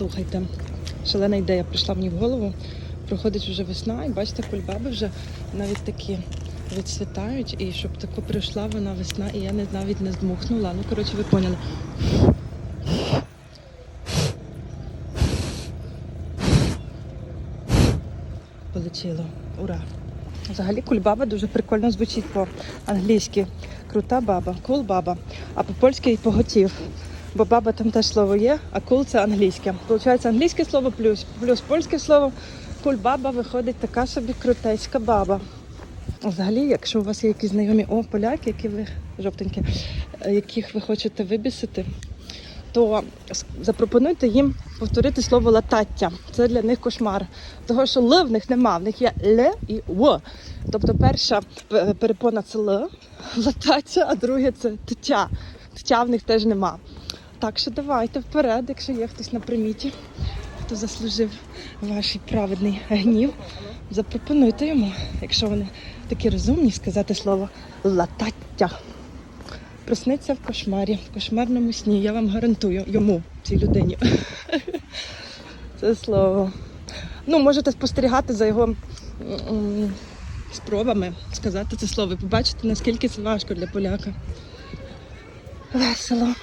Слухайте, шалена ідея прийшла мені в голову. Проходить вже весна, і бачите, кульбаби вже навіть такі відцвітають, і щоб тако прийшла вона весна, і я навіть не здмухнула. Ну, коротше, ви поняли. Полетіло. Ура! Взагалі кульбаба дуже прикольно звучить по-англійськи. Крута баба, кул баба. А по-польськи і поготів. Бо баба там теж слово є, а кул це англійське. Получається англійське слово плюс, плюс польське слово. Кульбаба виходить така собі крутецька баба. Взагалі, якщо у вас є якісь знайомі о, поляки, які ви жовтенькі, е, яких ви хочете вибісити, то запропонуйте їм повторити слово латаття. Це для них кошмар. Того, що Л в них нема, в них є Л і В. Тобто перша е, перепона це Л, латаття, а друге це тетя. Тетя в них теж нема. Так що давайте вперед, якщо є хтось на приміті, хто заслужив ваш праведний гнів, запропонуйте йому, якщо вони такі розумні, сказати слово латаття. Проснеться в кошмарі, в кошмарному сні. Я вам гарантую йому, цій людині. Це слово. Ну, можете спостерігати за його спробами сказати це слово. і Побачите, наскільки це важко для поляка. Весело.